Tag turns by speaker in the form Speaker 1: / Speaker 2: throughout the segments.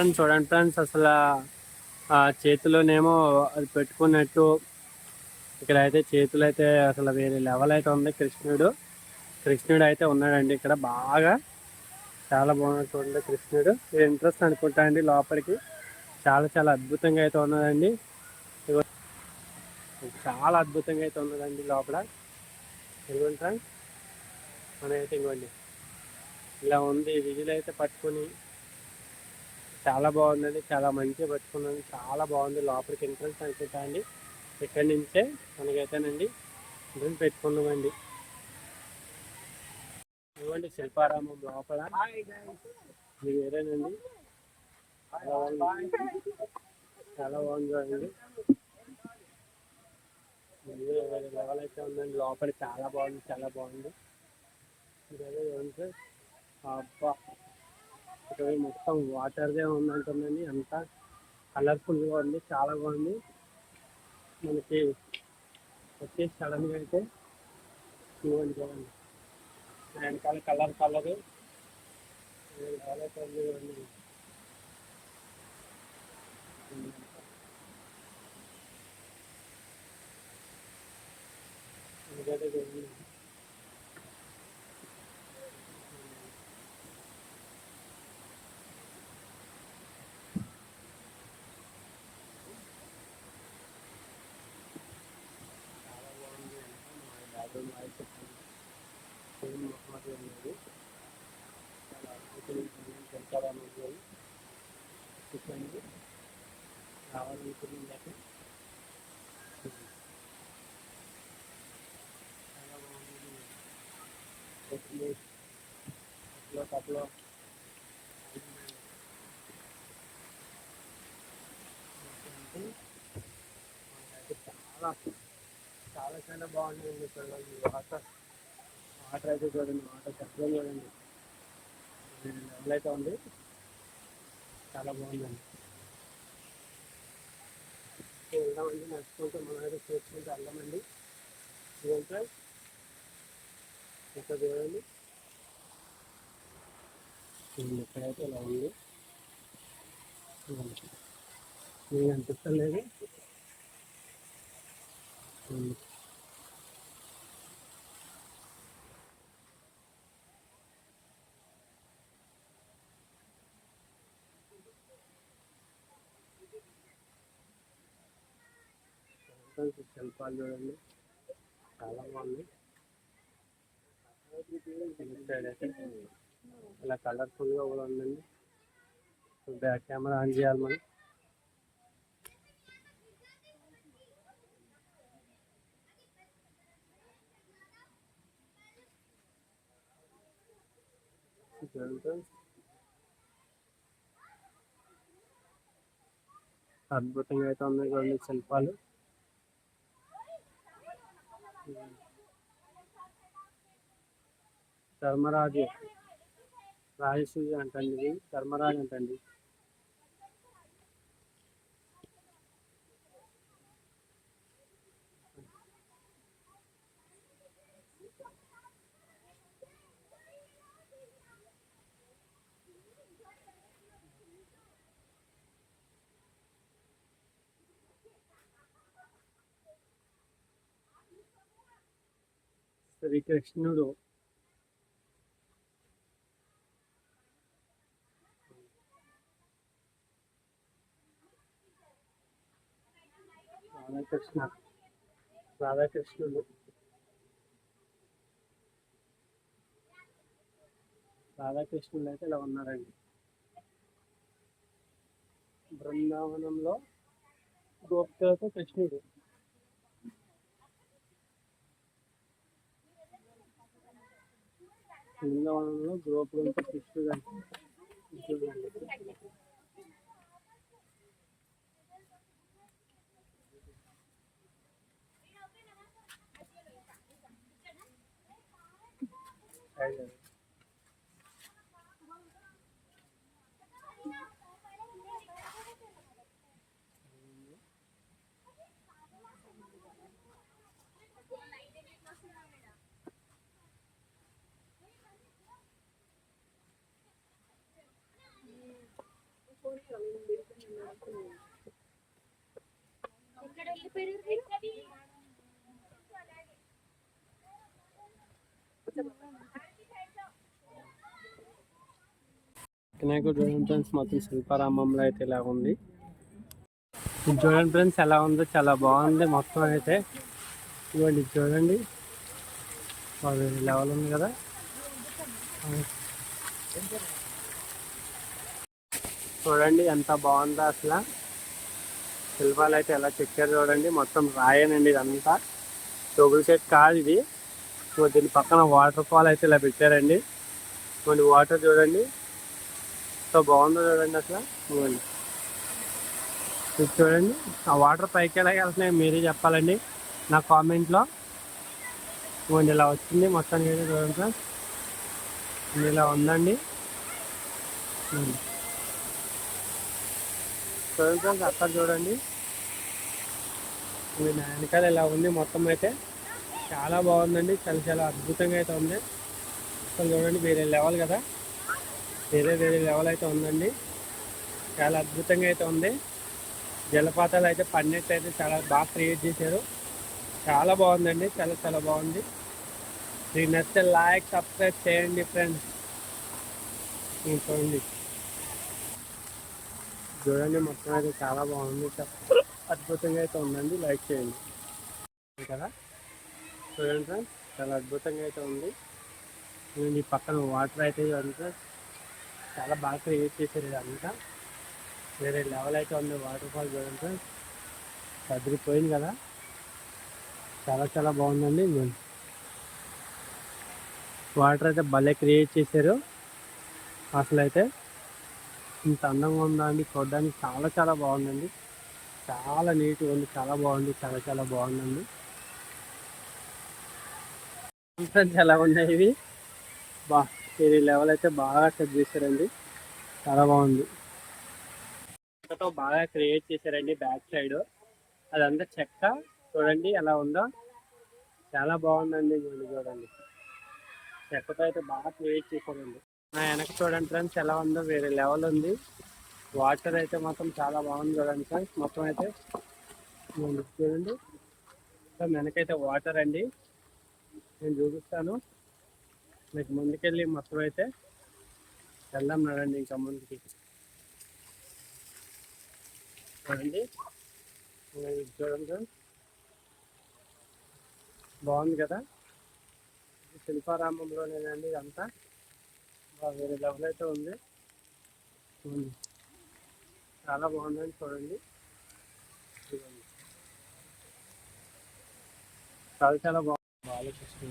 Speaker 1: Friends చూడండి friends. అసలు ఆ చేతిలోనేమో అది పెట్టుకున్నట్టు ఇక్కడ అయితే చేతులు అయితే అసలు వేరే లెవెల్ అయితే ఉంది కృష్ణుడు. కృష్ణుడు అయితే ఉన్నాడండి ఇక్కడ బాగా. చాలా బాగున్నాడు చూడండి కృష్ణుడు. ఇంట్రెస్ట్ అనుకుంటా అండి లోపలికి. చాలా చాలా అద్భుతంగా అయితే ఉన్నదండి. చాలా అద్భుతంగా అయితే ఉన్నదండి లోపల. ఇదిగోండి ఫ్రెండ్స్. మన అయితే ఇంకోండి ఇలా ఉంది. విజులు అయితే పట్టుకొని చాలా బాగుందండి చాలా మంచిగా పట్టుకున్నాను చాలా బాగుంది. లోపలికి ఎంట్రన్స్ అనుకుంటా అండి ఇక్కడి నుంచే మనకైతేనండి ఎంట్రన్స్ పెట్టుకున్నామండి ఇవ్వండి శిల్పారామం లోపల. ఇది వేరేనండి. చాలా బాగుంది. చూడండి లెవెల్ అయితే ఉందండి. లోపల చాలా బాగుంది చాలా బాగుంది. అబ్బా. ఇక్కడ మొత్తం వాటర్దే ఉందంటుందండి. అంతా కలర్ఫుల్గా ఉంది చాలా బాగుంది. మనకి వచ్చేసి సడన్గా అయితే చూడండి చూడండి. వెనకాల కలర్ కలర్ కలర్ చూడండి చాలా బాగుంది మా బ్యాక్గ్రౌండ్ వాయిస్ సేమ్ మొహమ్మద్ చాలా అద్భుతంగా శంకరాచార్య చెప్పండి రావాలనుకున్నాక చాలా బాగుంది చాలా చాలా చాలా బాగుంటుంది ఇక్కడ వాటర్. వాటర్ అయితే చూడండి వాటర్ చక్కగా చూడండి. లెవెల్ అయితే ఉంది. చాలా బాగుందండి. వెళ్దామండి. నడుచుకుంటూ మనం అయితే చేసుకుంటే వెళ్దామండి ఇదంతా ఇక్కడ చూడండి ఇక్కడైతే ఇలా ఉంది. చూడండి. మీకు అనిపిస్తలేదు చూడండి. శిల్పాలు చూడండి. చాలా బాగుంది ఇలా కలర్ఫుల్గా కూడా ఉందండి. బ్యాక్ కెమెరా ఆన్ చేయాలి మనం. అద్భుతంగా అయితే ఉన్నాయి కొన్ని శిల్పాలు. ధర్మరాజు రాజసూయ అంటండి ఇది ధర్మరాజు అంటండి. శ్రీకృష్ణుడు రాధాకృష్ణ రాధాకృష్ణుడు రాధాకృష్ణుడు అయితే ఇలా ఉన్నారండి. బృందావనంలో గోపికలతో కృష్ణుడు. బృందావనంలో గోపురంతో కృష్ణుడు అంటే వినాయకుడు చూడండి ఫ్రెండ్స్ మొత్తం శిల్పారామంలో అయితే ఇలా ఉంది. చూడండి ఫ్రెండ్స్ ఎలా ఉందో చాలా బాగుంది. మొత్తం అయితే ఇవ్వండి చూడండి. లెవెల్ ఉంది కదా. చూడండి ఎంత బాగుందో అసలు. శిల్పాలు అయితే ఎలా చెక్కారు చూడండి మొత్తం రాయనండి ఇదంతా. టోబుల్ సెట్ కాదు ఇది. సో దీని పక్కన వాటర్ ఫాల్ అయితే ఇలా పెట్టారండి. కొన్ని వాటర్ చూడండి. సో బాగుందో చూడండి అసలు. ఇది చూడండి ఆ వాటర్ పైకి ఎలా వెళ్తున్నాయి మీరే చెప్పాలండి. నా కామెంట్లో. ఇవ్వండి ఇలా వచ్చింది మొత్తానికి అయితే చూడండి సార్ ఇలా ఉందండి. చూడండి ఫ్రెండ్స్ అక్కడ చూడండి. ఇది వెనకాల ఇలా ఉంది మొత్తం అయితే. చాలా బాగుందండి. చాలా చాలా అద్భుతంగా అయితే ఉంది. అసలు చూడండి వేరే లెవెల్ కదా. వేరే వేరే లెవెల్ అయితే ఉందండి. చాలా అద్భుతంగా అయితే ఉంది. జలపాతాలు అయితే పన్నెట్టు అయితే చాలా బాగా క్రియేట్ చేశారు. చాలా బాగుందండి. చాలా చాలా బాగుంది. మీకు నచ్చితే లైక్ సబ్స్క్రైబ్ చేయండి ఫ్రెండ్స్. చూడండి. చూడండి మొత్తం అయితే చాలా బాగుంది. అద్భుతంగా అయితే ఉందండి. లైక్ చేయండి. కదా? చూడండి ఫ్రెండ్స్ చాలా అద్భుతంగా అయితే ఉంది. ఈ పక్కన వాటర్ అయితే అంతా చాలా బాగా క్రియేట్ చేశారు ఇదంతా. వేరే లెవెల్ అయితే ఉంది వాటర్ ఫాల్ చూడండి ఫ్రెండ్స్ చదిరిపోయింది కదా? చాలా చాలా బాగుందండి. వాటర్ అయితే భలే క్రియేట్ చేశారు. అసలు అయితే ఇంత అందంగా ఉందా అండి? చూడడానికి చాలా చాలా బాగుందండి. చాలా నీట్గా ఉంది. చాలా బాగుంది. చాలా చాలా బాగుందండి. ఫ్రెండ్స్ ఎలా ఉన్నాయి ఇవి? బా ఇది లెవెల్ అయితే బాగా సెట్ చేశారండి. చాలా బాగుంది. చెక్కతో బాగా క్రియేట్ చేశారండి బ్యాక్ సైడ్ అదంతా చెక్క. చూడండి ఎలా ఉందో. చాలా బాగుందండి. చూడండి. చెక్కతో అయితే బాగా క్రియేట్ చేశారండి. నా వెనక చూడండి ఫ్రెండ్స్ ఎలా ఉందో వేరే లెవెల్ ఉంది. వాటర్ అయితే మొత్తం చాలా బాగుంది చూడండి ఫ్రెండ్స్ మొత్తం అయితే. చూడండి. వెనకైతే వాటర్ అండి. నేను చూపిస్తాను. మీకు ముందుకెళ్ళి మొత్తం అయితే వెళ్దాం నడండి ఇంకా ముందుకి. చూడండి. చూడండి బాగుంది కదా? శిల్పారామంలోనేనండి ఇదంతా. వేరే లెవెల్ అయితే ఉంది. చాలా బాగుందని చూడండి. చాలా చాలా బాగుంది. బాలకృష్ణ.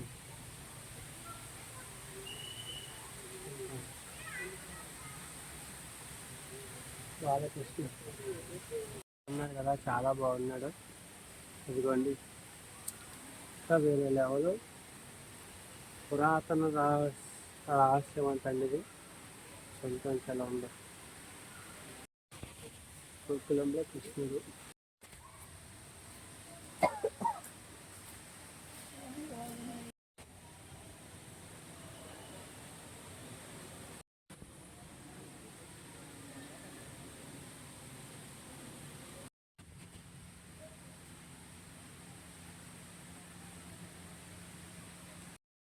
Speaker 1: బాలకృష్ణ. ఉన్నాడు కదా చాలా బాగున్నాడు. ఇదిగోండి. ఇంకా వేరే లెవెల్ పురాతన రహస్ రహస్యం అంటండి ఇది. సొంతం చాలా ఉందో. గోకులంలో కృష్ణుడు.